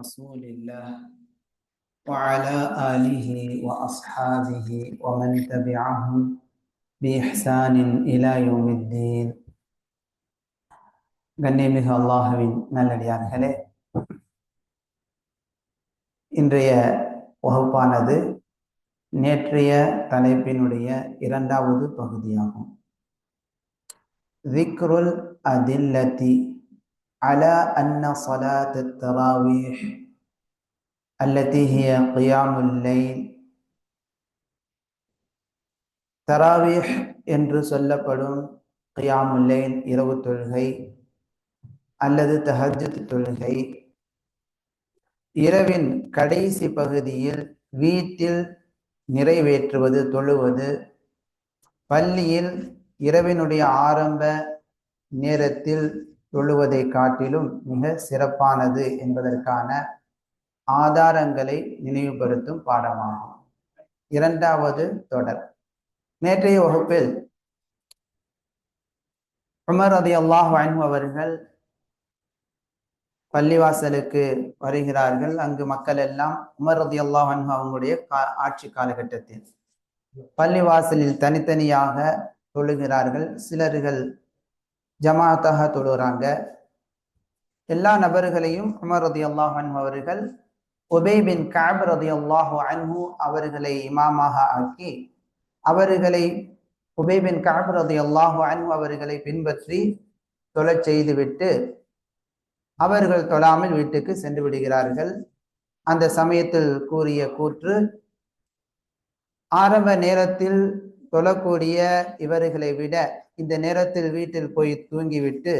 رسول الله وعلى آله وأصحابه ومن تبعهم بإحسان إلى يوم الدين கண்ணியமிகு அல்லாஹுவின் நல்லடியார்களே இன்றைய வகுப்பானது நேற்றைய தலைப்பினுடைய இரண்டாவது பகுதியாகும் திக்ருல் அதில்லதி على أن صلاة التراويح التي هي قيام الليل தராவீஹ் என்று சொல்லப்படும் கியாமுல்லைல் இரவு தொழுகை அல்லது தஹஜத் தொழுகை இரவின் கடைசி பகுதியில் வீட்டில் நிறைவேற்றுவது தொழுவது பள்ளியில் இரவினுடைய ஆரம்ப நேரத்தில் தொழுவதை காட்டிலும் மிக சிறப்பானது என்பதற்கான ஆதாரங்களை நினைவுபடுத்தும் பாடமாகும். இரண்டாவது தொடர். நேற்றைய வகுப்பில் உமர் அதி அல்லாஹ் அவர்கள் பள்ளிவாசலுக்கு வருகிறார்கள். அங்கு மக்கள் எல்லாம் உமர் ரதி அல்லாஹ் அவங்களுடைய ஆட்சி காலகட்டத்தில் பள்ளிவாசலில் தனித்தனியாக தொழுகிறார்கள். சிலர்கள் ஜமாத்தாக தொழுகிறாங்க எல்லா நபர்களையும் உமர் ரதி அல்லாஹ் அவர்கள் உபை பின் காப் ரதி அல்லாஹு அன்ஹு அவர்களை இமாமாக ஆக்கி அவர்களை உபே பின் காப் ரதி அல்லாஹு அன்ஹு அவர்களை பின்பற்றி தொழச் செய்துவிட்டு அவர்கள் தொழாமல் வீட்டுக்கு சென்று விடுகிறார்கள். அந்த சமயத்தில் கூறிய கூற்று ஆரம்ப நேரத்தில் தொழக்கூடிய இவர்களை விட இந்த நேரத்தில் வீட்டில் போய் தூங்கிவிட்டு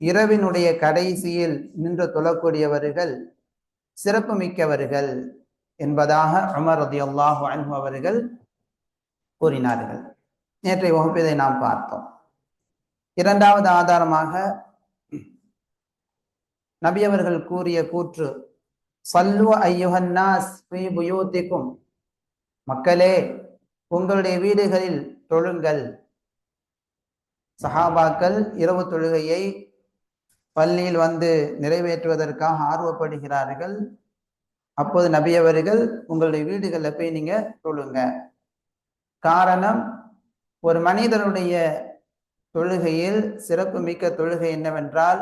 இரவினுடைய கடைசியில் நின்று தொழக்கூடியவர்கள் சிறப்பு மிக்கவர்கள் என்பதாக அமர் ரதி அல்லாஹு அன்பு அவர்கள் கூறினார்கள். நேற்றைய வகுப்பதை நாம் பார்த்தோம். இரண்டாவது ஆதாரமாக நபி அவர்கள் கூறிய கூற்று சல்லு ஐயுஹன்னாஸ் மக்களே உங்களுடைய வீடுகளில் தொழுங்கள். சஹாபாக்கள் இரவு தொழுகையை பள்ளியில் வந்து நிறைவேற்றுவதற்காக ஆர்வப்படுகிறார்கள். அப்போது நபியவர்கள் உங்களுடைய வீடுகளில் போய் நீங்க தொழுங்க. காரணம் ஒரு மனிதனுடைய தொழுகையில் சிறப்பு மிக்க தொழுகை என்னவென்றால்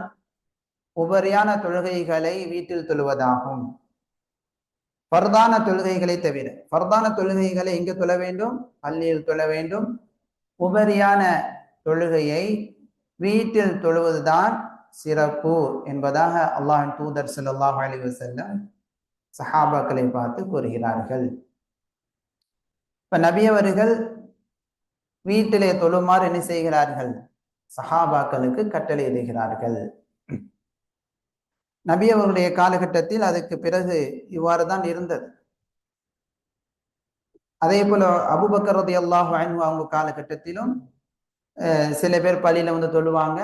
உபரியான தொழுகைகளை வீட்டில் தொழுவதாகும். பர்தான தொழுகைகளை தவிர பர்தான தொழுகைகளை எங்கு தொழ வேண்டும்? பள்ளியில் தொழ வேண்டும். உபரியான தொழுகையை வீட்டில் தொழுவதுதான் சிறப்பு என்பதாக அல்லாஹின் தூதர் சல்லாஹ் அலி வசல்லம் சஹாபாக்களை பார்த்து கூறுகிறார்கள். இப்ப நபியவர்கள் வீட்டிலே தொழுமாறு என்ன செய்கிறார்கள்? சஹாபாக்களுக்கு கட்டளையிடுகிறார்கள் நபி அவர்களுடைய காலகட்டத்தில் அதுக்கு பிறகு இவ்வாறு தான் இருந்தது. அதே போல அபுபக்கரது அல்லாஹ் அவங்க காலகட்டத்திலும் சில பேர் பள்ளியில வந்து தொழுவாங்க.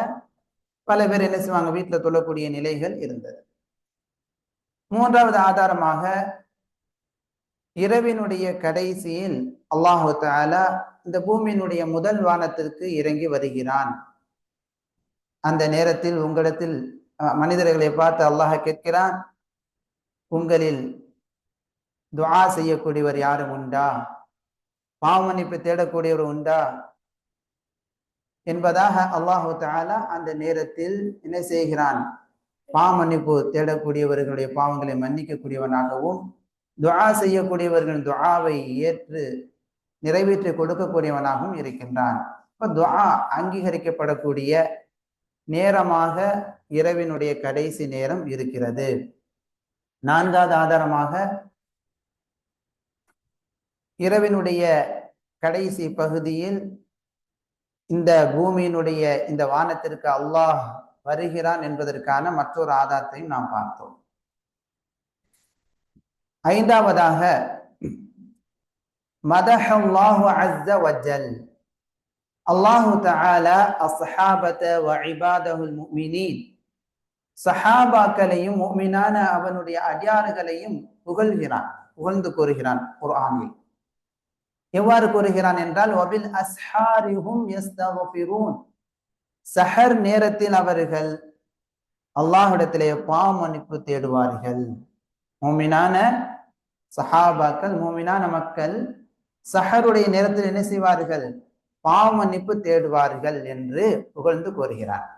பல பேர் என்ன செய்வாங்க? வீட்டுல தொழக்கூடிய நிலைகள் இருந்தது. மூன்றாவது ஆதாரமாக இரவினுடைய கடைசியில் அல்லாஹு தாலா இந்த பூமியினுடைய முதல் வானத்திற்கு இறங்கி வருகிறான். அந்த நேரத்தில் உங்களிடத்தில் மனிதர்களை பார்த்து அல்லாஹ் கேட்கிறான் உங்களில் துவா செய்யக்கூடியவர் யாரும் உண்டா? பாவமன்னிப்பு தேடக்கூடியவர் உண்டா? என்பதாக அல்லாஹு தாலா அந்த நேரத்தில் என்ன செய்கிறான்? பாவமன்னிப்பு தேடக்கூடியவர்களுடைய பாவங்களை மன்னிக்கக்கூடியவனாகவும் துவா செய்யக்கூடியவர்களின் துவாவை ஏற்று நிறைவேற்றி கொடுக்கக்கூடியவனாகவும் இருக்கின்றான். இப்போ துவா அங்கீகரிக்கப்படக்கூடிய நேரமாக இரவினுடைய கடைசி நேரம் இருக்கிறது. நான்காவது ஆதாரமாக இரவினுடைய கடைசி பகுதியில் இந்த பூமியினுடைய இந்த வானத்திற்கு அல்லாஹ் வருகிறான் என்பதற்கான மற்றொரு ஆதாரத்தையும் நாம் பார்த்தோம். ஐந்தாவதாக மதஹல்லாஹு அஸ்ஸ வஜல். அல்லாஹு தஆலா அஸ்ஹாபத வ இபாதஹுல் முஃமினீன். சஹாபாக்களையும் முஃமினான அவனுடைய அடியாறுகளையும் புகழ்கிறான் புகழ்ந்து கூறுகிறான் குர்ஆனில். எவ்வாறு கூறுகிறான் என்றால் ஒபில் அஸ்ஹாரிஹும் யஸ்தக்ஃபிரூன் சஹர் நேரத்தில் அவர்கள் அல்லாஹிடத்திலே பாவ மன்னிப்பு தேடுவார்கள். மூமினான சஹாபாக்கள் மூமினான மக்கள் சஹருடைய நேரத்தில் என்ன செய்வார்கள்? பாவ மன்னிப்பு தேடுவார்கள் என்று புகழ்ந்து கூறுகிறார்.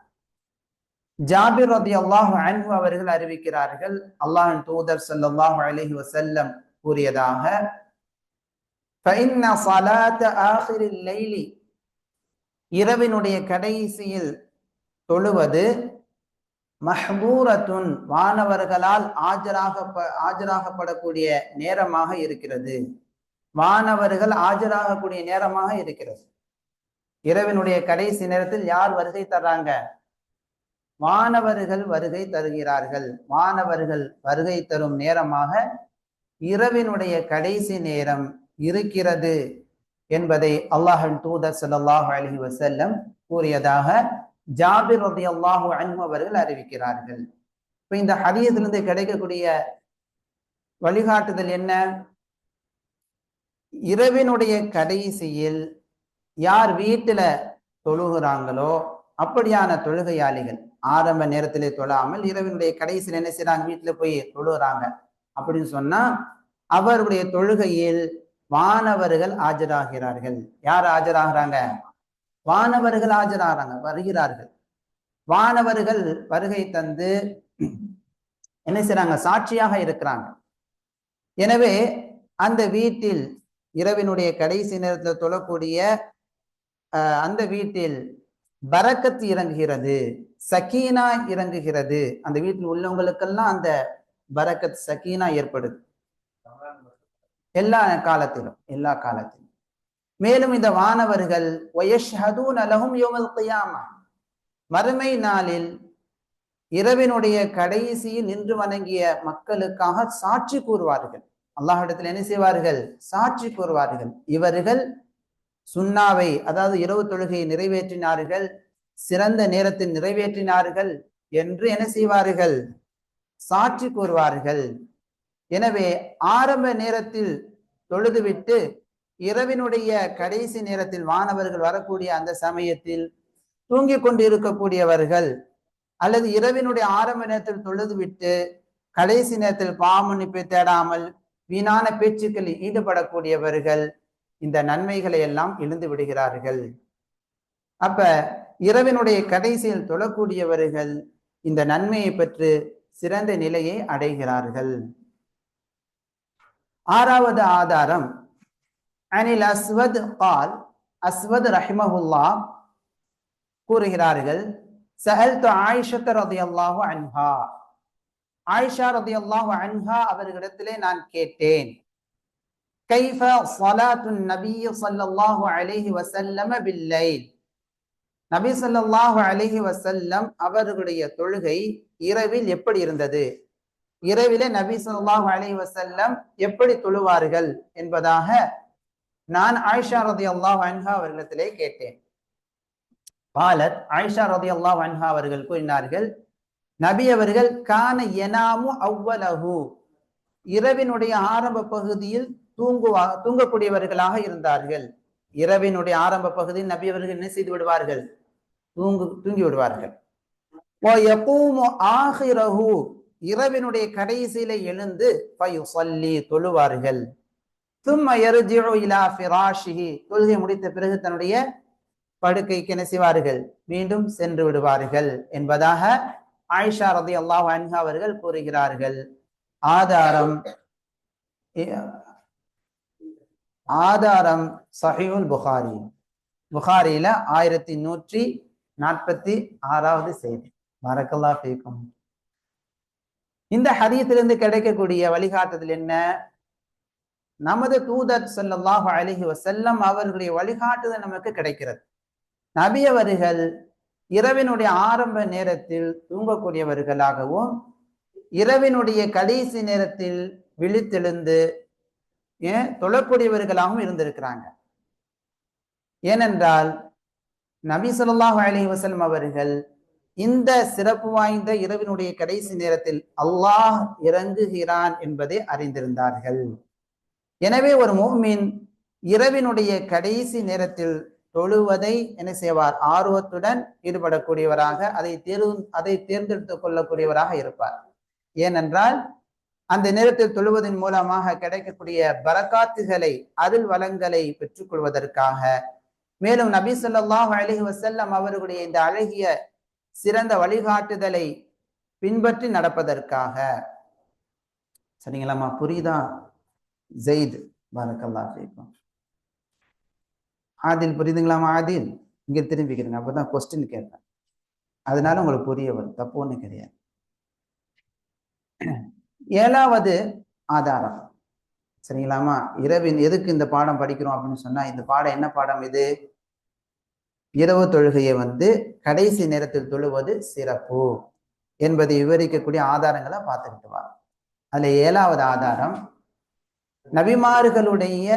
ஜாபிர் ரதி அல்லாஹு அன்பு அவர்கள் அறிவிக்கிறார்கள் அல்லாஹின் தூதர் சல்லாஹு அலைஹி வசல்லம் கூறியதாக இரவினுடைய கடைசியில் தொழுவது மஹ்பூரத்துன் வானவர்களால் ஆஜராக ஆஜராகப்படக்கூடிய நேரமாக இருக்கிறது. வானவர்கள் ஆஜராகக்கூடிய நேரமாக இருக்கிறது. இரவினுடைய கடைசி நேரத்தில் யார் வருகை தர்றாங்க? வானவர்கள் வருகை தருகிறார்கள். வானவர்கள் வருகை தரும் நேரமாக இரவினுடைய கடைசி நேரம் இருக்கிறது என்பதை அல்லாஹின் தூதர் சல்லாஹு அலஹி வசல்லம் கூறியதாக ஜாபிர் ரதி அல்லாஹு அன்ஹு அவர்கள் அறிவிக்கிறார்கள். இப்ப இந்த ஹரியத்திலிருந்து கிடைக்கக்கூடிய வழிகாட்டுதல் என்ன? இரவினுடைய கடைசியில் யார் வீட்டில் தொழுகிறாங்களோ அப்படியான தொழுகையாளிகள் ஆரம்ப நேரத்திலே தொழாமல் இரவினுடைய கடைசியில் என்ன செய்யறாங்க வீட்டில் போய் தொழுகிறாங்க அப்படின்னு சொன்னா அவருடைய தொழுகையில் வானவர்கள் ஆஜராகிறார்கள். யார் ஆஜராகிறாங்க? வானவர்கள் ஆஜராகிறாங்க வருகிறார்கள். வானவர்கள் வருகை தந்து என்ன செய்றாங்க? சாட்சியாக இருக்கிறாங்க. எனவே அந்த வீட்டில் இரவினுடைய கடைசி நேரத்தில் தொழக்கூடிய அந்த வீட்டில் பரக்கத்து இறங்குகிறது சக்கீனா இறங்குகிறது. அந்த வீட்டில் உள்ளவங்களுக்கெல்லாம் அந்த பரக்கத் சக்கீனா ஏற்படுது. எல்லா காலத்திலும் எல்லா காலத்திலும். மேலும் இந்த வானவர்கள் அலகும் மறுமை நாளில் இரவினுடைய கடைசியில் நின்று வணங்கிய மக்களுக்காக சாட்சி கூறுவார்கள். அல்லாஹிடத்தில் என்ன செய்வார்கள்? சாட்சி கூறுவார்கள். இவர்கள் சுண்ணாவை அதாவது இரவு தொழுகையை நிறைவேற்றினார்கள் சிறந்த நேரத்தில் நிறைவேற்றினார்கள் என்று என்ன செய்வார்கள்? சாட்சி கூறுவார்கள். எனவே ஆரம்ப நேரத்தில் தொழுதுவிட்டு இரவினுடைய கடைசி நேரத்தில் மாணவர்கள் வரக்கூடிய அந்த சமயத்தில் தூங்கிக் கொண்டு இருக்கக்கூடியவர்கள் அல்லது இரவினுடைய ஆரம்ப நேரத்தில் தொழுதுவிட்டு கடைசி நேரத்தில் பாமன்னிப்பை தேடாமல் வீணான பேச்சுக்களில் ஈடுபடக்கூடியவர்கள் இந்த நன்மைகளை எல்லாம் இழந்து விடுகிறார்கள். அப்ப இரவினுடைய கடைசியில் தொழக்கூடியவர்கள் இந்த நன்மையை பெற்று சிறந்த நிலையை அடைகிறார்கள். ஆறாவது ஆதாரம். அனில் அஸ்வத் கால் அஸ்வத் ரஹிமஹுல்லா கூறுகிறார்கள். சஹல் து ஆயிஷத் ரதியல்லாஹு அன்ஹா. ஆயிஷா ரதியல்லாஹு அன்ஹா அவர்களிடத்திலே நான் கேட்டேன். கைஃப சலாத்து நபி ஸல்லல்லாஹு அலைஹி வசல்லம பில்லைல். நபி ஸல்லல்லாஹு அலைஹி வசல்லம் அவர்களுடைய தொழுகை இரவில் எப்படி இருந்தது? இரவிலே நபி சொல்லாஹ் அலி வசல்லம் எப்படி தொழுவார்கள் என்பதாக நான் ஆயிஷா ரதி அல்லாஹ் அன்ஹா அவர்களிடத்திலே கேட்டேன். பாலத் ஆயிஷா ரதி அல்லாஹ் அன்ஹா அவர்கள் கூறினார்கள் நபி அவர்கள் கான எனாமு அவ்வலஹு. இரவினுடைய ஆரம்ப பகுதியில் தூங்குவா தூங்கக்கூடியவர்களாக இருந்தார்கள். இரவினுடைய ஆரம்ப பகுதியில் நபி அவர்கள் என்ன செய்து விடுவார்கள்? தூங்கு தூங்கி விடுவார்கள். இரவினுடைய கடைசியில எழுந்து சொல்லி தொழுவார்கள். தொழுகை முடித்த பிறகு தன்னுடைய படுக்கைக்கு என்ன செய்வார்கள்? மீண்டும் சென்று விடுவார்கள் என்பதாக ஆயிஷா ரதி அல்லாஹ் அன்ஹா அவர்கள் கூறுகிறார்கள். ஆதாரம் ஆதாரம் சஹியுல் புகாரி. புகாரியில ஆயிரத்தி நூற்றி நாற்பத்தி ஆறாவது செய்தி. மறக்கல்லா பேக்கும் இந்த ஹதீத்திலிருந்து கிடைக்கக்கூடிய வழிகாட்டுதல் என்ன? நமது தூதர் செல்லல்லாஹு அழகி வசல்லம் அவர்களுடைய வழிகாட்டுதல் நமக்கு கிடைக்கிறது. நபியவர்கள் இரவினுடைய ஆரம்ப நேரத்தில் தூங்கக்கூடியவர்களாகவும் இரவினுடைய கடைசி நேரத்தில் விழித்தெழுந்து ஏன் தொழக்கூடியவர்களாகவும் இருந்திருக்கிறாங்க. ஏனென்றால் நபி சொல்லாஹு அலி வசலம் அவர்கள் இந்த சிறப்பு வாய்ந்த இரவினுடைய கடைசி நேரத்தில் அல்லாஹ் இறங்குகிறான் என்பதை அறிந்திருந்தார்கள். எனவே ஒரு மோமின் இரவினுடைய கடைசி நேரத்தில் தொழுவதை என்ன செய்வார்? ஆர்வத்துடன் ஈடுபடக்கூடியவராக அதை தேர்வு அதை தேர்ந்தெடுத்துக் கொள்ளக்கூடியவராக இருப்பார். ஏனென்றால் அந்த நேரத்தில் தொழுவதன் மூலமாக கிடைக்கக்கூடிய பரக்காத்துகளை அருள் வளங்களை பெற்றுக்கொள்வதற்காக. மேலும் நபி சொல்லாஹ் அலைஹி வசல்லம் அவர்களுடைய இந்த அழகிய சிறந்த வழிகாட்டுதலை பின்பற்றி நடப்பதற்காக. சரிங்களாம்மா? புரியுதா? ஜெயித் பரக்கல்லா ஃபீக்கும் ஆதில் புரியுதுங்களாமா ஆதில். இங்க திரும்பிக்கிறேங்க. அப்பதான் கொஸ்டின் கேட்பேன். அதனால உங்களுக்கு புரிய வரும். தப்பு ஒன்று கிடையாது. ஏழாவது ஆதாரம். சரிங்களாமா இரவின் எதுக்கு இந்த பாடம் படிக்கிறோம் அப்படின்னு சொன்னா இந்த பாடம் என்ன பாடம் இது? இரவு தொழுகையை வந்து கடைசி நேரத்தில் தொழுவது சிறப்பு என்பதை விவரிக்கக்கூடிய ஆதாரங்களை பார்த்துக்கிட்டு வா அதுல ஏழாவது ஆதாரம் நபிமார்களுடைய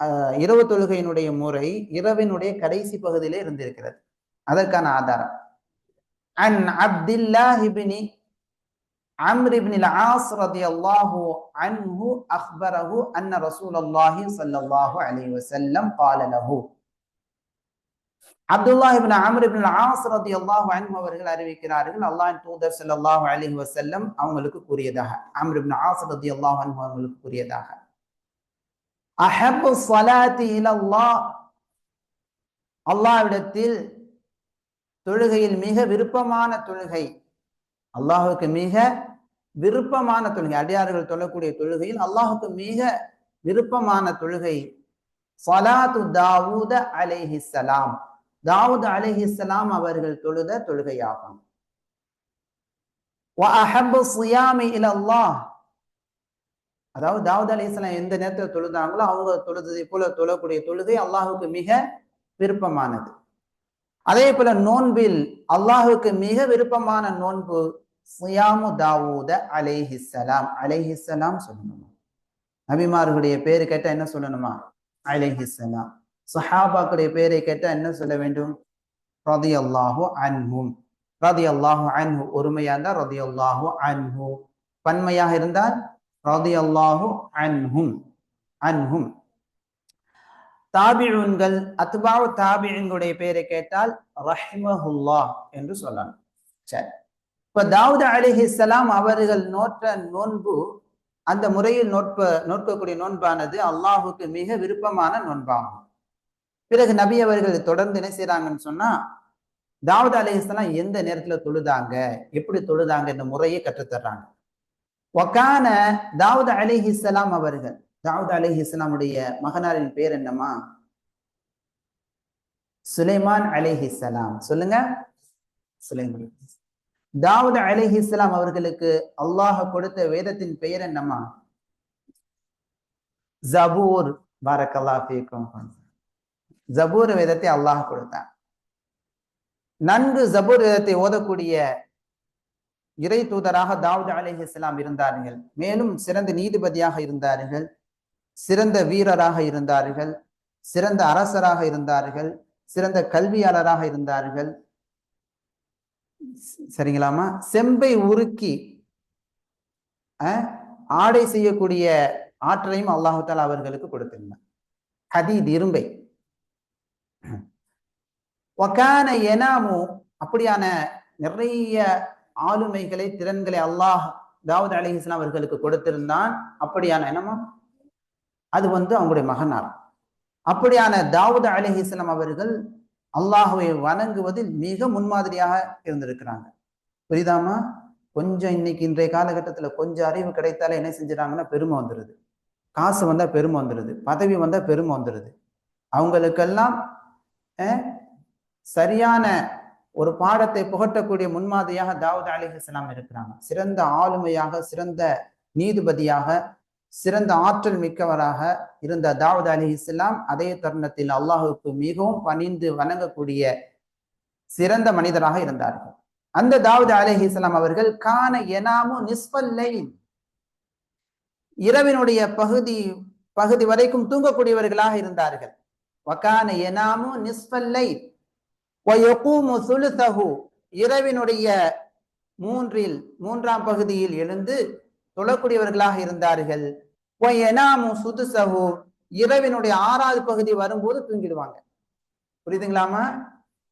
ஆஹ், இரவு தொழுகையினுடைய முறை இரவினுடைய கடைசி பகுதியிலே இருந்திருக்கிறது அதற்கான ஆதாரம் அன் அப்துல்லாஹ் இப்னி عمرو بن العاص رضي الله عنه أخبره أن رسول الله صلى الله عليه وسلم قال له அப்துல்லாஹ் இபின் அமர் இபின் ஆசரதி அல்லாஹ் அன்ஹு அவர்கள் அறிவிக்கிறார்கள். அல்லாஹ் தூதர் ஸல்லல்லாஹு அலைஹி வசல்லம் அவங்களுக்கு கூறியதாக. அமர் இபின் ஆசரதி அல்லாஹ் அன்ஹு அவங்களுக்கு கூறியதாக. அஹப்பு சலாத்தி இலல்லா அல்லாவிடத்தில் தொழுகையில் மிக விருப்பமான தொழுகை. அல்லாஹுக்கு மிக விருப்பமான தொழுகை. அடியார்கள் தொழக்கூடிய தொழுகையில் அல்லாஹுக்கு மிக விருப்பமான தொழுகை. சலாத்து தாவூத அலைஹிஸ்ஸலாம் தாவூத் அலஹி இஸ்லாம் அவர்கள் தொழுத தொழுகையாகும். அதாவது தாவூத் அலி இஸ்லாம் எந்த நேரத்தில் தொழுதாங்களோ அவங்க தொழுததை போல தொழக்கூடிய தொழுகை அல்லாஹுக்கு மிக விருப்பமானது. அதே போல நோன்பில் அல்லாஹுக்கு மிக விருப்பமான நோன்பு சுயாமு தாவூத அலேஹிசலாம் அலேஹிசலாம் சொல்லணுமா? நபிமார்களுடைய பேரு கேட்டா என்ன சொல்லணுமா? அலேஹிசலாம் சஹாபாக்களுடைய பேரை கேட்டால் என்ன சொல்ல வேண்டும்? ரதி அல்லாஹு அன்ஹும் ரதி அல்லாஹு அன்ஹு. ஒருமையா இருந்தால் ரதி அல்லாஹு அன்ஹு. பன்மையாக இருந்தால் ரதி அல்லாஹு அன்ஹும் அன்ஹும் தாபிழுன்கள் அத்பாவு தாபிழுங்களுடைய பெயரை கேட்டால் ரஹ்மஹுல்லா என்று சொல்லலாம். சரி. இப்ப தாவூத் அலிஹிஸ்ஸலாம் அவர்கள் நோற்ற நோன்பு அந்த முறையில் நோட்ப நோட்கக்கூடிய நோன்பானது அல்லாஹுக்கு மிக விருப்பமான நோன்பாகும். பிறகு நபி அவர்கள் தொடர்ந்து என்ன செய்யறாங்கன்னு சொன்னா தாவூத் அலிஹிஸ்லாம் எந்த நேரத்துல தொழுதாங்க எப்படி தொழுதாங்க இந்த முறையை கற்றுத்தர்றாங்க. ஒக்கான தாவூத் அலிஹிஸ்லாம் அவர்கள் தாவூத் அலிஹிஸ்லாமுடைய மகனாரின் பேர் என்னமா சுலைமான் அலிஹிஸ்லாம் சொல்லுங்க. சுலைமான். தாவூத் அலிஹிஸ்லாம் அவர்களுக்கு அல்லாஹ் கொடுத்த வேதத்தின் பெயர் என்னமா ஜபூர். பாரக்கல்லா ஃபீக்கும். ஜபூர் வேதத்தை அல்லாஹ் கொடுத்தான். நன்கு ஜபூர் வேதத்தை ஓதக்கூடிய இறை தூதராக தாவூத் அலிஹிஸ்லாம் இருந்தார்கள். மேலும் சிறந்த நீதிபதியாக இருந்தார்கள். சிறந்த வீரராக இருந்தார்கள். சிறந்த அரசராக இருந்தார்கள். சிறந்த கல்வியாளராக இருந்தார்கள். சரிங்களாமா செம்பை உருக்கி ஆடை செய்யக்கூடிய ஆற்றலையும் அல்லாஹால அவர்களுக்கு கொடுத்திருந்தார் ஹதீத் இரும்பை. வக்கான எனாமு அப்படியான நிறைய ஆளுமைகளை திறன்களை அல்லாஹ் தாவூத் அலி இஸ்லாம் அவர்களுக்கு கொடுத்திருந்தான். அப்படியான என்னமா அது வந்து அவங்களுடைய மகனார். அப்படியான தாவூத் அலி இஸ்லாம் அவர்கள் அல்லாஹுவை வணங்குவதில் மிக முன்மாதிரியாக இருந்திருக்கிறாங்க. புரியுதாமா கொஞ்சம் இன்னைக்கு இன்றைய காலகட்டத்தில் கொஞ்சம் அறிவு கிடைத்தாலே என்ன செஞ்சிடாங்கன்னா பெருமை வந்துடுது காசு வந்தால் பெருமை வந்துடுது பதவி வந்தால் பெருமை வந்துடுது அவங்களுக்கெல்லாம் சரியான ஒரு பாடத்தை புகட்டக்கூடிய முன்மாதிரியாக தாவூத் அலிஹலாம் இருக்கிறாங்க. சிறந்த ஆளுமையாக சிறந்த நீதிபதியாக சிறந்த ஆற்றல் மிக்கவராக இருந்த தாவூத் அலி இஸ்லாம் அதே தருணத்தில் அல்லாஹுக்கு மிகவும் பணிந்து வணங்கக்கூடிய சிறந்த மனிதராக இருந்தார்கள். அந்த தாவூத் அலி இஸ்லாம் அவர்கள் கான எனாமு நிஸ்பல்லை இரவினுடைய பகுதி பகுதி வரைக்கும் தூங்கக்கூடியவர்களாக இருந்தார்கள். வக்கான எனாமு நிஸ்பல்லை இரவினுடைய மூன்றில் மூன்றாம் பகுதியில் எழுந்து தொழக்கூடியவர்களாக இருந்தார்கள். சுதுசகு இரவினுடைய ஆறாவது பகுதி வரும்போது தூங்கிடுவாங்க. புரியுதுங்களாமா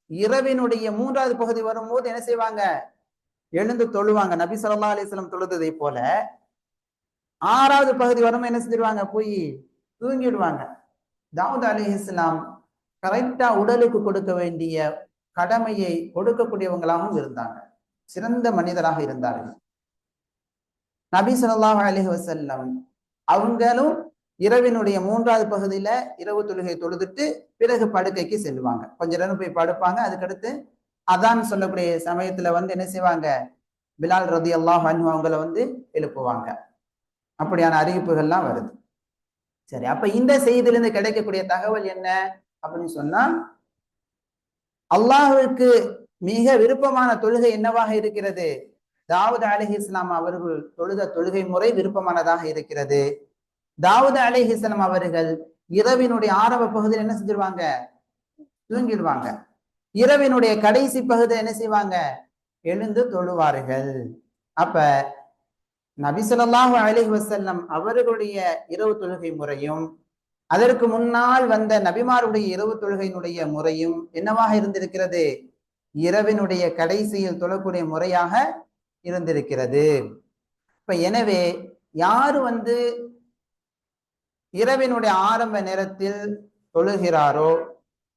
இரவினுடைய மூன்றாவது பகுதி வரும்போது என்ன செய்வாங்க? எழுந்து தொழுவாங்க. நபி சொல்லா அலிஸ்லம் வஸல்லம் தொழுததை போல ஆறாவது பகுதி வரும்போது என்ன செஞ்சிருவாங்க? போய் தூங்கிடுவாங்க. தாவூத் அலைஹிஸ்ஸலாம் கரெக்டா உடலுக்கு கொடுக்க வேண்டிய கடமையை கொடுக்கக்கூடியவங்களாகவும் இருந்தாங்க. சிறந்த மனிதராக இருந்தார்கள். நபி சொல்லாஹ் அலி வசல்லம் அவங்களும் இரவினுடைய மூன்றாவது பகுதியில இரவு தொழுகை தொழுதுட்டு பிறகு படுக்கைக்கு செல்லுவாங்க கொஞ்ச நேரம் போய் படுப்பாங்க. அதுக்கடுத்து அதான் சொல்லக்கூடிய சமயத்துல வந்து என்ன செய்வாங்க? பிலால் ரதி அல்லாஹ் அவங்கள வந்து எழுப்புவாங்க. அப்படியான அறிவிப்புகள்லாம் வருது. சரி அப்ப இந்த செய்தியிலிருந்து கிடைக்கக்கூடிய தகவல் என்ன அப்படின்னு சொன்னா அல்லாஹுக்கு மிக விருப்பமான தொழுகை என்னவாக இருக்கிறது? தாவூத் அலஹி இஸ்லாம் அவர்கள் தொழுத தொழுகை முறை விருப்பமானதாக இருக்கிறது. தாவூத் அலஹி இஸ்லாம் அவர்கள் இரவினுடைய ஆரம்ப பகுதியில் என்ன செஞ்சிருவாங்க? தூங்கிடுவாங்க. இரவினுடைய கடைசி பகுதியில் என்ன செய்வாங்க? எழுந்து தொழுவார்கள். அப்ப நபிசல்லாஹு அலிஹி வசல்லம் அவர்களுடைய இரவு தொழுகை முறையும் அதற்கு முன்னால் வந்த நபிமாருடைய இரவு தொழுகையினுடைய முறையும் என்னவாக இருந்திருக்கிறது? இரவினுடைய கடைசியில் தொழக்கூடிய முறையாக இருந்திருக்கிறது. இப்ப எனவே யாரு வந்து இரவினுடைய ஆரம்ப நேரத்தில் தொழுகிறாரோ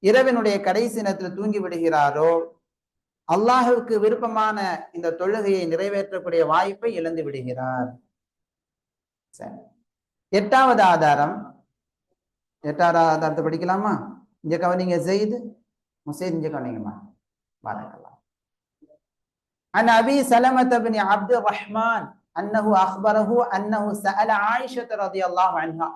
இரவினுடைய கடைசி நேரத்தில் தூங்கி விடுகிறாரோ அல்லாஹுக்கு விருப்பமான இந்த தொழுகையை நிறைவேற்றக்கூடிய வாய்ப்பை இழந்து விடுகிறார் சரி எட்டாவது ஆதாரம் எட்டாவது ஆதாரத்தை படிக்கலாமா இங்க கவனிங்க ஜெயிது முசைத் இங்க கவனிங்கம்மா பாரக்கலாம் عن أبي سلمة بن عبد الرحمن أنه أخبره أنه سأل عائشة رضي الله عنها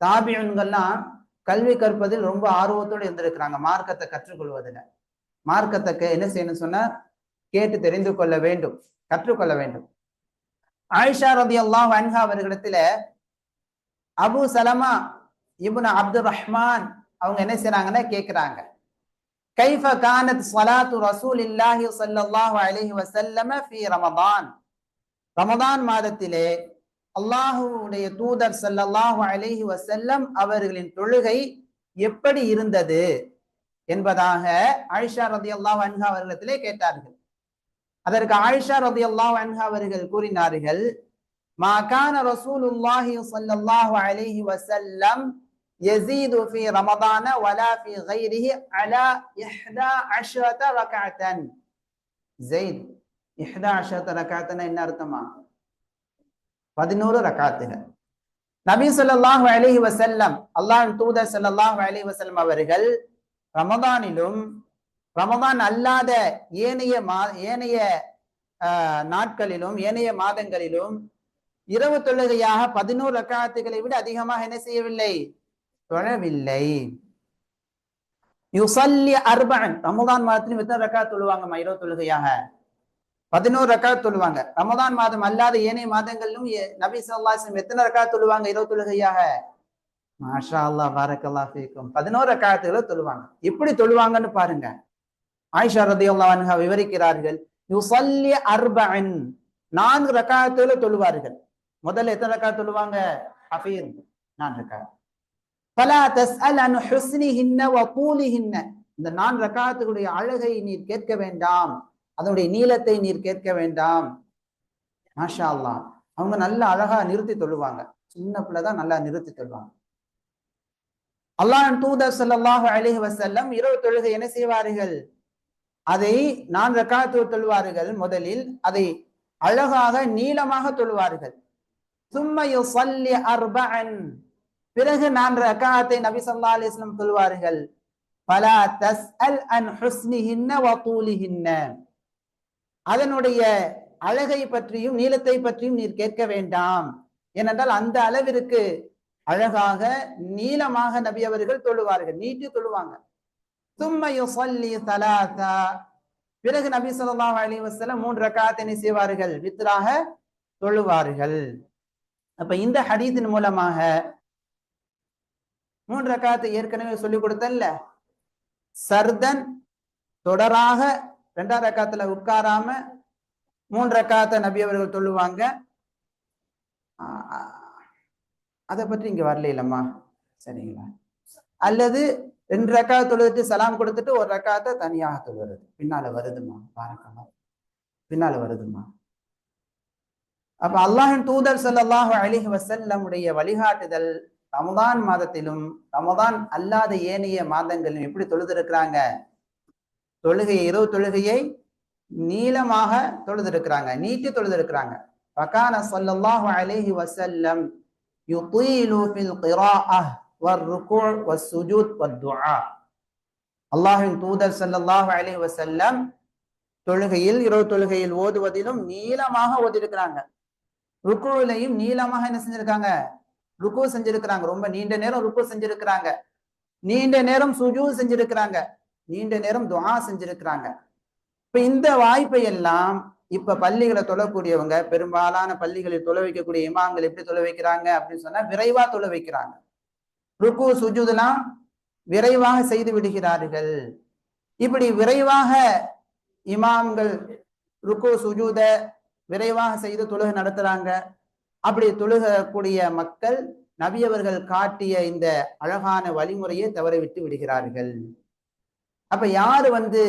தாபியன்கள்லாம் கல்வி கற்பதில் ரொம்ப ஆர்வத்தோடு இருந்திருக்கிறாங்க மார்க்கத்தை கற்றுக்கொள்வதில் மார்க்கத்தை என்ன செய்யணும் சொன்னா கேட்டு தெரிந்து கொள்ள வேண்டும் கற்றுக்கொள்ள வேண்டும். ஆயிஷா ரதி அல்லாஹ் அன்ஹா அவர்களிடத்துல அபு சலமா இபுன் அப்துல் ரஹ்மான் அவங்க என்ன செய்யறாங்கன்னா கேட்கிறாங்க கைஃப கானத் சலாத்து ரசூல் இல்லாஹி சல்லாஹு அலைஹி வசல்லம ஃபி ரமதான். ரமதான் மாதத்திலே அல்லாஹுடைய தூதர் ஸல்லல்லாஹு அலைஹி வசல்லம் அவர்களின் தொழுகை எப்படி இருந்தது? என்பதாக ஆயிஷா ரதி அல்லாஹ் அன்ஹா அவர்களிடத்திலே கேட்டார்கள் அதற்கு ஆயிஷா ரதி அல்லாஹ் அன்ஹா அவர்கள் கூறினார்கள் மா கான ரசூலுல்லாஹி ஸல்லல்லாஹு அலைஹி வஸல்லம் يزيد في رمضان ولا في غيره على 11 ركعة زيد 11 ركعة என்ன அர்த்தமா 11 ரக்காத்துகள் நபி ஸல்லல்லாஹு அலைஹி வஸல்லம் அல்லாஹ்வின் தூதர் ஸல்லல்லாஹு அலைஹி வஸல்லம் அவர்கள் ரமதானிலும் ரமதான் அல்லாத ஏனைய மா ஏனைய நாட்களிலும் ஏனைய மாதங்களிலும் இரவு தொழுகையாக பதினோரு ரக்காத்துகளை விட அதிகமாக என்ன செய்யவில்லை? தொழவில்லை. யுசல்லி அர்பன் ரமதான் மாதத்திலும் எத்தனை ரக்கா தொழுவாங்கம்மா இரவு தொழுகையாக? பதினோரு ரக்கா தொழுவாங்க. ரமதான் மாதம் அல்லாத ஏனைய மாதங்களிலும் நபி சொல்லாசம் எத்தனை ரக்கா தொழுவாங்க இரவு தொழுகையாக? மாஷா அல்லா பாரக்கல்லா ஃபீக்கும். பதினோரு காலத்துகளை தொழுவாங்க. எப்படி தொழுவாங்கன்னு பாருங்க. ஆயிஷா ரதி அல்லாஹா விவரிக்கிறார்கள் யுசல்லி அர்பன் நான்கு ரக்காயத்துல தொழுவார்கள். முதல்ல எத்தனை ரக்கா தொழுவாங்க? ஹஃபீர் நான்கு ரக்கா பலா தஸ்அல் அன் ஹுஸ்னிஹின்ன வ தூலிஹின்ன. இந்த நான் ரக்காத்துடைய அழகை நீர் கேட்க வேண்டாம். அதனுடைய நீளத்தை நீர் கேட்க வேண்டாம். மாஷா அல்லா அவங்க நல்லா அழகா நிறுத்தி தொழுவாங்க. சின்ன பிள்ளைதான் நல்லா நிறுத்தி தொழுவாங்க. அல்லாஹ் தூதர் ஸல்லல்லாஹு அலிஹி வசல்லம் இரவு தொழுகை என்ன செய்வார்கள்? அதை நான் ரக்காத்து தொழுவார்கள். முதலில் அதை அழகாக நீளமாக தொழுவார்கள். சும்ம யுஸல்லி அர்பஅன். பிறகு நான் ரக்காத்தை நபி சொல்லா அலிஸ்லம் வஸல்லம் சொல்வார்கள் பலா தஸ்அல் அன் ஹுஸ்னிஹின்ன வ அதனுடைய அழகை பற்றியும் நீளத்தை பற்றியும் நீர் கேட்க வேண்டாம். ஏனென்றால் அந்த அளவிற்கு அழகாக நீளமாக நபி அவர்கள் தொழுவார்கள். நீட்டி தொழுவாங்க. சும்ம யுஸல்லி ஸலாத்தா பிறகு நபி சொல்லா அலி வசலம் மூன்று ரக்காத்தினை செய்வார்கள்? வித்ராக தொழுவார்கள். அப்ப இந்த ஹதீஸின் மூலமாக மூன்று ரக்காத்தை ஏற்கனவே சொல்லிக் கொடுத்தல்ல சர்தன் தொடராக ரெண்டாம் ரக்காத்துல உட்காராம மூன்று ரக்காத்த நபி அவர்கள் தொழுவாங்க. அதை பற்றி இங்க வரல இல்லம்மா சரிங்களா? அல்லது ரெண்டு ரக்கா தொழுதுட்டு சலாம் கொடுத்துட்டு ஒரு ரக்காத்தை தனியாக தொழுவது பின்னால வருதுமா பாரக்கலாம் பின்னால வருதுமா அப்ப அல்லாஹின் தூதர் ஸல்லல்லாஹு அலைஹி வசல்லமுடைய வழிகாட்டுதல் ரமதான் மாதத்திலும் ரமதான் அல்லாத ஏனைய மாதங்களிலும் எப்படி தொழுதிருக்கிறாங்க? தொழுகையை இரவு தொழுகையை நீளமாக தொழுதிருக்கிறாங்க நீட்டி தொழுதிருக்கிறாங்க. பக்கான சொல்லல்லாஹ் அலிஹி வசல்லம் யுதீலு ஃபில் கிராஅஹ் வர்ருகூ வஸ்ஸுஜூத் வத்துஆ அல்லாஹ்வின் தூதர் ஸல்லல்லாஹு அலைஹி வஸல்லம் தொழுகையில் இரவு தொழுகையில் ஓதுவதிலும் நீளமாக ஓதிருக்கிறாங்க ருக்குவிலையும் நீளமாக என்ன செஞ்சிருக்காங்க ருக்கு செஞ்சிருக்கிறாங்க ரொம்ப நீண்ட நேரம் ருக்கு செஞ்சிருக்கிறாங்க நீண்ட நேரம் சுஜூ செஞ்சிருக்கிறாங்க நீண்ட நேரம் துவா செஞ்சிருக்கிறாங்க இப்ப இந்த வாய்ப்பை எல்லாம் இப்ப பள்ளிகளை தொழக்கூடியவங்க பெரும்பாலான பள்ளிகளில் தொலை வைக்கக்கூடிய இமாம்கள் எப்படி தொலை வைக்கிறாங்க அப்படின்னு சொன்னா விரைவா தொலை வைக்கிறாங்க. ருக்கு சுஜூதெல்லாம் விரைவாக செய்து விடுகிறார்கள். இப்படி விரைவாக இமாம்கள் ருக்கு சுஜூத விரைவாக செய்து தொழுகை நடத்துறாங்க. அப்படி தொழுகக்கூடிய மக்கள் நபியவர்கள் காட்டிய இந்த அழகான வழிமுறையை தவறவிட்டு விடுகிறார்கள். அப்ப யாரு வந்து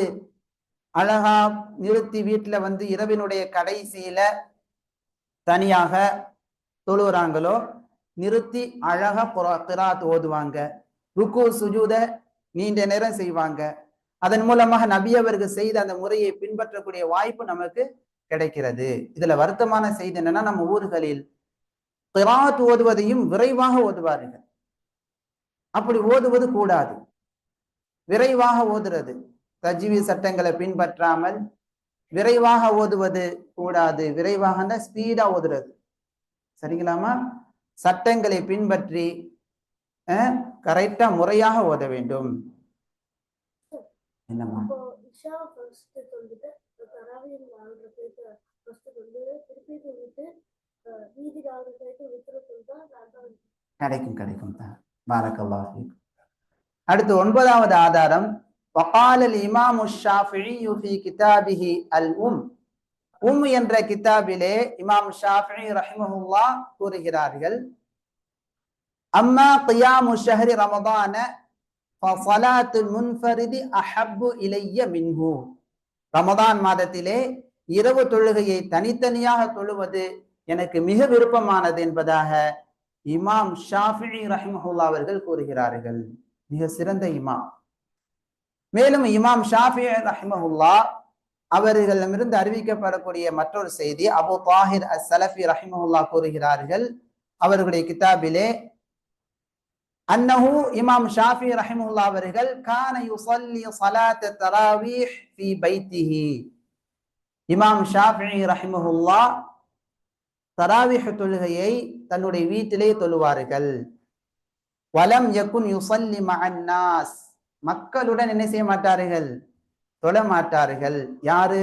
அழகா நிறுத்தி வீட்டுல வந்து இரவினுடைய கடைசியில தனியாக தொழுகிறாங்களோ நிறுத்தி அழகா கிராத் ஓதுவாங்க. ருக்கு சுஜூத நீண்ட நேரம் செய்வாங்க. அதன் மூலமாக நபியவர்கள் செய்த அந்த முறையை பின்பற்றக்கூடிய வாய்ப்பு நமக்கு கிடைக்கிறது. இதுல வருத்தமான செய்தி என்னன்னா நம்ம ஊர்களில் கிராத் ஓதுவதையும் விரைவாக ஓதுவார்கள். அப்படி ஓதுவது கூடாது. விரைவாக ஓதுறது. தஜ்வி சட்டங்களை பின்பற்றாமல் விரைவாக ஓதுவது கூடாது. விரைவாக ஸ்பீடா ஓதுறது. சரிங்களாமா சட்டங்களை பின்பற்றி கரெக்டா முறையாக ஓத வேண்டும். என்னம்மா? கிடைக்கும் கிடைக்கும். தான் பாரக்கல்லாஹ். ஃபீக். அடுத்து ஒன்பதாவது ஆதாரம். وقال الإمام الشافعي في كتابه الأم உம் என்ற கிதாபிலே இமாம் ஷாஃபி ரஹிமஹுல்லா கூறுகிறார்கள் அம்மா கியாமு ஷஹரி ரமதான ஃபஸலாத்து முன்ஃபரிதி அஹப்பு இலைய மின்ஹு ரமதான் மாதத்திலே இரவு தொழுகையை தனித்தனியாக தொழுவது எனக்கு மிக விருப்பமானது என்பதாக இமாம் ஷாஃபி ரஹிமஹுல்லா அவர்கள் கூறுகிறார்கள் மிக சிறந்த இமாம் மேலும் இமாம் ஷாஃபி ரஹிமஹுல்லா அவர்களிடமிருந்து அறிவிக்கப்படக்கூடிய மற்றொரு செய்தி அபு தாஹிர் அஸ் சலஃபி ரஹிமஹுல்லா கூறுகிறார்கள் அவர்களுடைய கிதாபிலே அன்னஹு இமாம் ஷாஃபி ரஹிமுல்லா அவர்கள் கான யுசல்லி சலாத் தராவீஹ் ஃபி பைத்திஹி. இமாம் ஷாஃபி ரஹிமுல்லா தராவிஹ் தொழுகையை தன்னுடைய வீட்டிலே தொழுவார்கள். வலம் யக்குன் யுசல்லி மஅன்னாஸ் மக்களுடன் என்ன செய்ய மாட்டார்கள்? தொழ மாட்டார்கள். யாரு?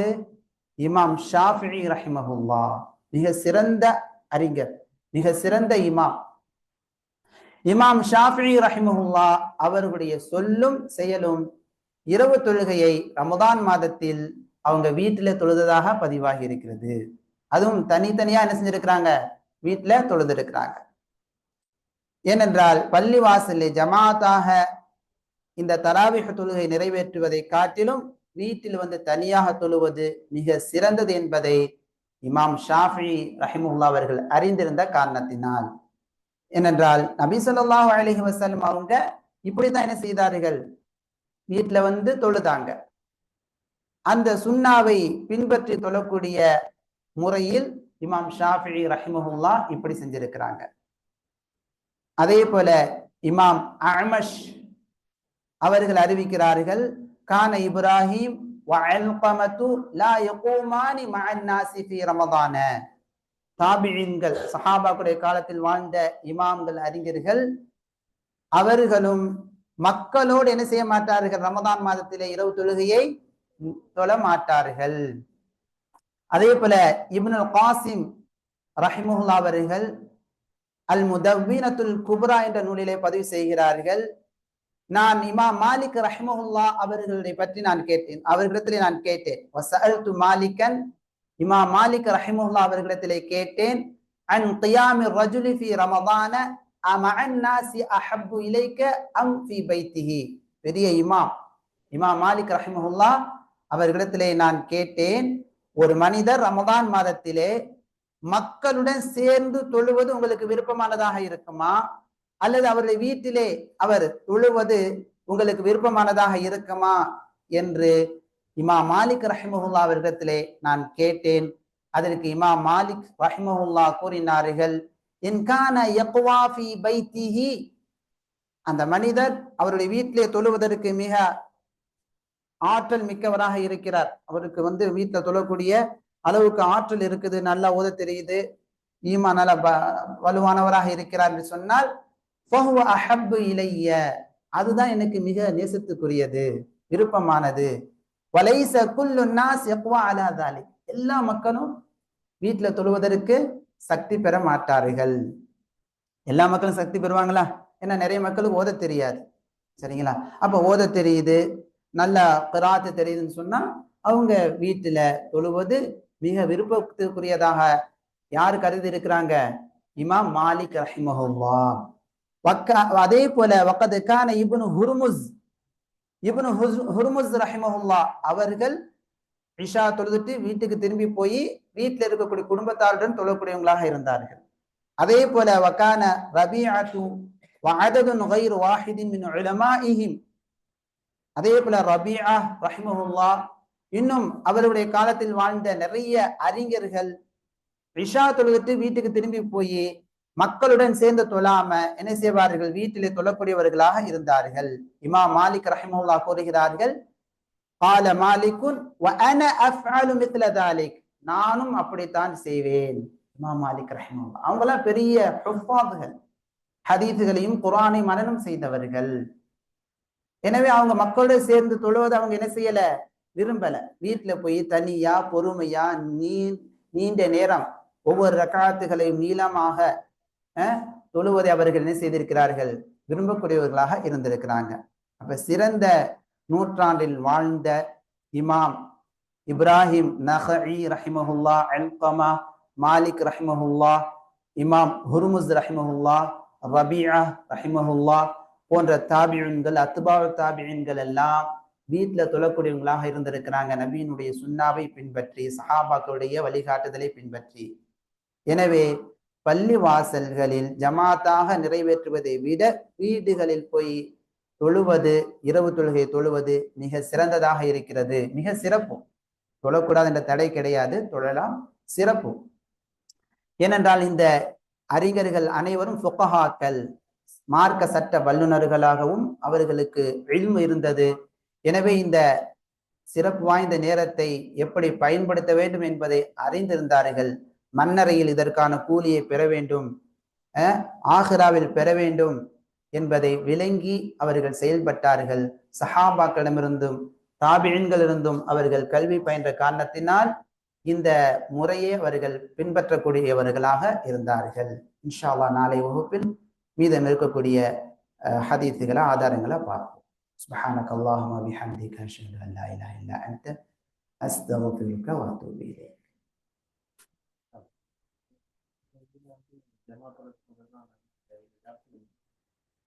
இமாம் ஷாஃபி ரஹிமஹுல்லா. மிக சிறந்த அறிஞர் மிக சிறந்த இமாம். இமாம் ஷாஃபி ரஹிமஹுல்லா அவர்களுடைய சொல்லும் செயலும் இரவு தொழுகையை ரமதான் மாதத்தில் அவங்க வீட்டுல தொழுததாக பதிவாகி இருக்கிறது. அதுவும் தனித்தனியா என்ன செஞ்சிருக்கிறாங்க? வீட்டுல தொழுதிருக்கிறாங்க. ஏனென்றால் பள்ளி வாசலில் ஜமாத்தாக இந்த தராவிக தொழுகை நிறைவேற்றுவதை காட்டிலும் வீட்டில் வந்து தனியாக தொழுவது மிக சிறந்தது என்பதை இமாம் ஷாஃபி ரஹிமுல்லா அவர்கள் அறிந்திருந்த காரணத்தினால். ஏனென்றால் நபி சொல்லாஹு அலஹி அவங்க இப்படித்தான் என்ன செய்தார்கள்? வீட்டுல வந்து தொழுதாங்க. அந்த சுண்ணாவை பின்பற்றி தொழக்கூடிய முறையில் இமாம் ஷாஃபி ரஹிமஹுல்லா இப்படி செஞ்சிருக்கிறாங்க. அதே போல இமாம் அமஷ் அவர்கள் அறிவிக்கிறார்கள் கான இப்ராஹிம் வஅல்கமத்து லா சஹாபாக்குடைய காலத்தில் வாழ்ந்த இமாம்கள் அறிஞர்கள் அவர்களும் மக்களோடு என்ன செய்ய மாட்டார்கள்? ரமதான் மாதத்திலே இரவு தொழுகையை தொழ மாட்டார்கள். அதே போல இப்னுல் காசிம் ரஹிமுல்லா அவர்கள் அல் முதவீனத்துல் குப்ரா என்ற நூலிலே பதிவு செய்கிறார்கள். நான் இமா மாலிக் ரஹ்மஹுல்லா அவர்களை பற்றி நான் கேட்டேன். அவர்களிடத்திலே நான் கேட்டேன். வசஅல்து மாலிகன் இமா மாலிக் ரஹிமுல்லா அவர்களிடத்திலே கேட்டேன். அன் கியாமி ரஜுலி ஃபி ரமதான அஹப்பு இலைக்க அம் ஃபி பைத்திஹி. பெரிய இமாம் இமாம் மாலிக் ரஹிமஹுல்லா அவர்களிடத்திலே நான் கேட்டேன். ஒரு மனிதர் ரமதான் மாதத்திலே மக்களுடன் சேர்ந்து தொழுவது உங்களுக்கு விருப்பமானதாக இருக்குமா? அல்லது அவருடைய வீட்டிலே அவர் தொழுவது உங்களுக்கு விருப்பமானதாக இருக்குமா என்று இமா மாலிக் ரஹிமஹுல்லா அவர்களிடத்திலே நான் கேட்டேன். அதற்கு இமா மாலிக் ரஹிமஹுல்லா கூறினார்கள் என்கான யக்வா பைத்திஹி. அந்த மனிதர் அவருடைய வீட்டிலே தொழுவதற்கு மிக ஆற்றல் மிக்கவராக இருக்கிறார். அவருக்கு வந்து வீட்டில் தொழக்கூடிய அளவுக்கு ஆற்றல் இருக்குது நல்லா ஓத தெரியுது ஈமா நல்ல வலுவானவராக இருக்கிறார் என்று சொன்னால் அஹப்பு இலைய அதுதான் எனக்கு மிக நேசத்துக்குரியது விருப்பமானது. வலைச குல்லுன்னா நாஸ் அலாதாலி எல்லா மக்களும் வீட்டுல தொழுவதற்கு சக்தி பெற மாட்டார்கள். எல்லா மக்களும் சக்தி பெறுவாங்களா? ஏன்னா நிறைய மக்களுக்கு ஓத தெரியாது. சரிங்களா? அப்போ ஓத தெரியுது. நல்லா கிராத்து தெரியுதுன்னு சொன்னா அவங்க வீட்டுல தொழுவது மிக விருப்பத்துக்குரியதாக யாரு கருதி இருக்கிறாங்க? இமாம் மாலிக் ரஹிமஹுல்லா. அதே போல வக்கது கான இப்னு ஹுர்முஸ் இப்னு ஹுர்முஸ் ரஹிமஹுல்லா அவர்கள் இஷா தொழுதுட்டு வீட்டுக்கு திரும்பி போய் வீட்டில் இருக்கக்கூடிய குடும்பத்தாருடன் தொழக்கூடியவங்களாக இருந்தார்கள். அதே போல வக்கான ரபிஅத்து வஅததுன் கைர் வாஹிதின் மின் உலமாஇஹிம். அதே போல ரபியா ரஹிமஹுல்லா இன்னும் அவருடைய காலத்தில் வாழ்ந்த நிறைய அறிஞர்கள் ரிஷா தொழுதுட்டு வீட்டுக்கு திரும்பி போய் மக்களுடன் சேர்ந்து தொழாம என்ன செய்வார்கள்? வீட்டிலே தொழக்கூடியவர்களாக இருந்தார்கள். இமா மாலிக் ரஹிமுல்லா கூறுகிறார்கள் கால மாலிக்குன் நானும் அப்படித்தான் செய்வேன். இமா மாலிக் ரஹிமுல்லா அவங்களாம் பெரிய ஹுஃபாதுகள் ஹதீதுகளையும் குரானை மரணம் செய்தவர்கள். எனவே அவங்க மக்களோட சேர்ந்து தொழுவது அவங்க என்ன செய்யல? விரும்பல. வீட்டுல போய் தனியா பொறுமையா நீ நீண்ட நேரம் ஒவ்வொரு ரக்காத்துகளையும் நீளமாக தொழுவதை அவர்கள் என்ன செய்திருக்கிறார்கள்? விரும்பக்கூடியவர்களாக இருந்திருக்கிறாங்க. அப்ப சிறந்த நூற்றாண்டில் வாழ்ந்த இமாம் இப்ராஹிம் நஹி ரஹிமஹுல்லா அல்கமா மாலிக் ரஹிமஹுல்லா இமாம் ஹுர்முஸ் ரஹிமஹுல்லா ரபியா ரஹிமஹுல்லா போன்ற தாபியன்கள் அத்துபாவ தாபியன்கள் எல்லாம் வீட்டுல தொழக்கூடியவங்களாக இருந்திருக்கிறாங்க. நபியினுடைய சுண்ணாவை பின்பற்றி சஹாபாக்களுடைய வழிகாட்டுதலை பின்பற்றி. எனவே பள்ளி வாசல்களில் ஜமாத்தாக நிறைவேற்றுவதை விட வீடுகளில் போய் தொழுவது இரவு தொழுகை தொழுவது மிக சிறந்ததாக இருக்கிறது. மிக சிறப்பு. தொழக்கூடாது என்ற தடை கிடையாது. தொழலாம் சிறப்பு. ஏனென்றால் இந்த அறிஞர்கள் அனைவரும் ஃபுக்கஹாக்கள் மார்க்க சட்ட வல்லுநர்களாகவும் அவர்களுக்கு எழும் இருந்தது. எனவே இந்த சிறப்பு வாய்ந்த நேரத்தை எப்படி பயன்படுத்த வேண்டும் என்பதை அறிந்திருந்தார்கள். மன்னரையில் இதற்கான கூலியை பெற வேண்டும் ஆஹிராவில் பெற வேண்டும் என்பதை விளங்கி அவர்கள் செயல்பட்டார்கள் சஹாபாக்களிடமிருந்தும் தாபியன்களிருந்தும் அவர்கள் கல்வி பயின்ற காரணத்தினால் இந்த முறையை அவர்கள் பின்பற்றக்கூடியவர்களாக இருந்தார்கள் இன்ஷா அல்லா நாளை வகுப்பில் மீதம் இருக்கக்கூடிய ஹதீத்துகளை ஆதாரங்களை பார்ப்போம் سبحانك اللهم وبحمدك أشهد أن لا إله إلا أنت أستغفرك وأتوب إليك